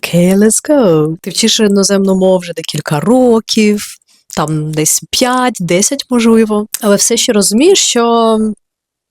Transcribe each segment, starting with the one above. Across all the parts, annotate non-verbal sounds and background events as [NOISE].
Окей, let's go. Ти вчиш іноземну мову вже декілька років, там десь 5-10, можливо. Але все ще розумієш, що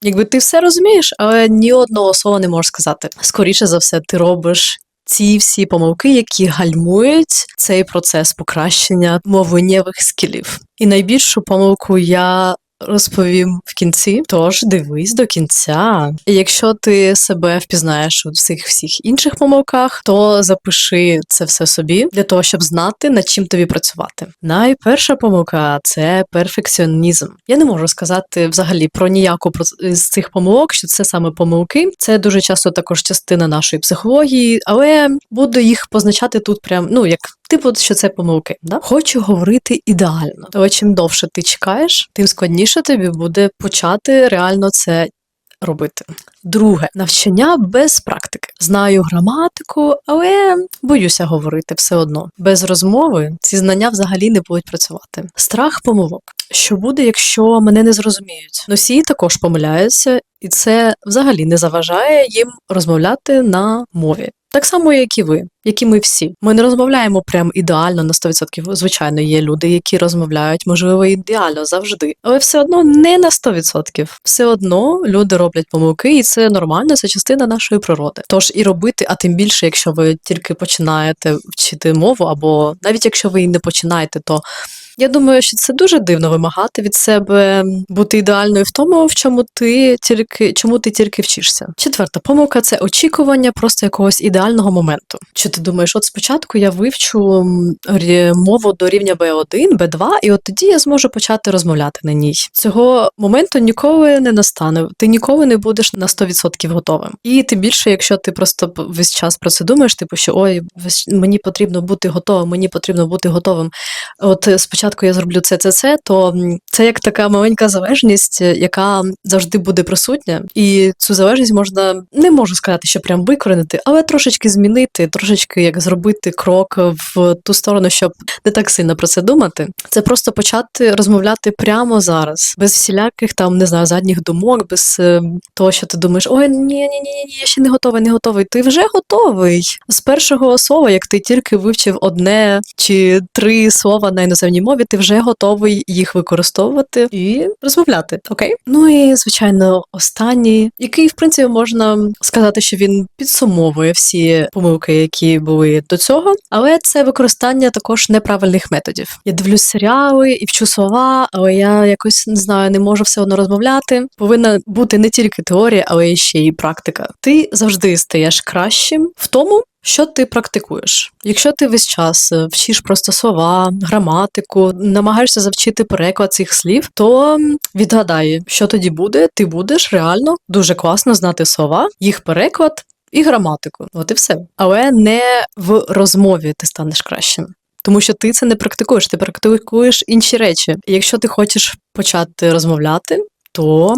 якби ти все розумієш, але ні одного слова не можеш сказати. Скоріше за все, ти робиш. Ці всі помилки, які гальмують цей процес покращення мовленнєвих скілів. І найбільшу помилку я розповім в кінці. Тож дивись до кінця. Якщо ти себе впізнаєш у всіх всіх інших помилках, то запиши це все собі для того, щоб знати, над чим тобі працювати. Найперша помилка це перфекціонізм. Я не можу сказати взагалі про ніяку з цих помилок, що це саме помилки. Це дуже часто також частина нашої психології, але буду їх позначати тут прям, ну як. Типу, що це помилки, да? хочу говорити ідеально. Але чим довше ти чекаєш, тим складніше тобі буде почати реально це робити. Друге навчання без практики. Знаю граматику, але боюся говорити все одно. Без розмови ці знання взагалі не будуть працювати. Страх помилок. Що буде, якщо мене не зрозуміють? Носії також помиляються, і це взагалі не заважає їм розмовляти на мові. Так само, як і ви, як і ми всі. Ми не розмовляємо прям ідеально на 100%. Звичайно, є люди, які розмовляють, можливо, ідеально завжди, але все одно не на 100%. Все одно люди роблять помилки, і це нормально, це частина нашої природи. Тож і робити, а тим більше, якщо ви тільки починаєте вчити мову, або навіть якщо ви її не починаєте, то я думаю, що це дуже дивно вимагати від себе бути ідеальною в тому, в чому ти тільки чому ти тільки вчишся. Четверта помилка це очікування просто якогось ідеального моменту. Чи ти думаєш, от спочатку я вивчу мову до рівня B1, B2, і от тоді я зможу почати розмовляти на ній. Цього моменту ніколи не настане. Ти ніколи не будеш на 100% готовим. І тим більше, якщо ти просто весь час про це думаєш, типу, що ой, мені потрібно бути готовим, мені потрібно бути готовим от е, спочатку я зроблю це, це, це, то це як така маленька залежність, е, яка завжди буде присутня, і цю залежність можна не можу сказати, що прям викоренити, але трошечки змінити, трошечки як зробити крок в ту сторону, щоб не так сильно про це думати. Це просто почати розмовляти прямо зараз, без всіляких там не знаю задніх думок, без е, того, що ти думаєш, ой, ні, ні, ні, ні, я ще не готовий, не готовий. Ти вже готовий. З першого слова, як ти тільки вивчив одне чи три слова на іноземній мові, ти вже готовий їх використовувати і розмовляти. Окей? Ну і звичайно, останній, який, в принципі, можна сказати, що він підсумовує всі помилки, які були до цього, але це використання також неправильних методів. Я дивлюсь серіали і вчу слова, але я якось не знаю, не можу все одно розмовляти. Повинна бути не тільки теорія, але й ще й практика. Ти завжди стаєш кращим в тому. Що ти практикуєш? Якщо ти весь час е, вчиш просто слова, граматику, намагаєшся завчити переклад цих слів, то відгадай, що тоді буде, ти будеш реально дуже класно знати слова, їх переклад і граматику. От і все. Але не в розмові ти станеш кращим. Тому що ти це не практикуєш, ти практикуєш інші речі. Якщо ти хочеш почати розмовляти, то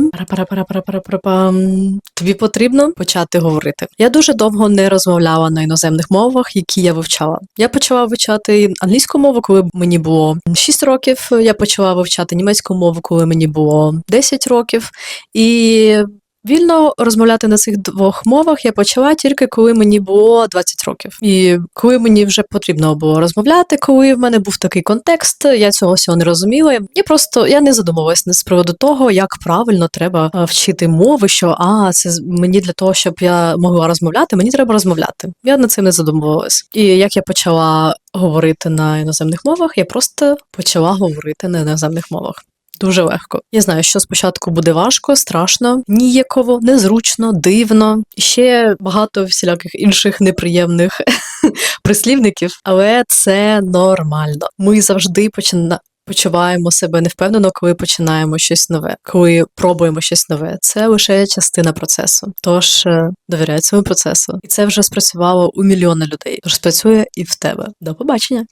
тобі потрібно почати говорити. Я дуже довго не розмовляла на іноземних мовах, які я вивчала. Я почала вивчати англійську мову, коли мені було 6 років. Я почала вивчати німецьку мову, коли мені було 10 років. І Вільно розмовляти на цих двох мовах я почала тільки коли мені було 20 років. І коли мені вже потрібно було розмовляти, коли в мене був такий контекст, я цього всього не розуміла. Я просто я не задумувалась з приводу того, як правильно треба е, вчити мови, що а це мені для того, щоб я могла розмовляти, мені треба розмовляти. Я над цим не задумувалась. І як я почала говорити на іноземних мовах, я просто почала говорити на іноземних мовах. Дуже легко. Я знаю, що спочатку буде важко, страшно, ніяково, незручно, дивно, ще багато всіляких інших неприємних [LAUGHS] прислівників, але це нормально. Ми завжди почина... почуваємо себе невпевнено, коли починаємо щось нове, коли пробуємо щось нове. Це лише частина процесу. Тож е, довіряй цьому процесу. І це вже спрацювало у мільйона людей. Тож спрацює і в тебе. До побачення.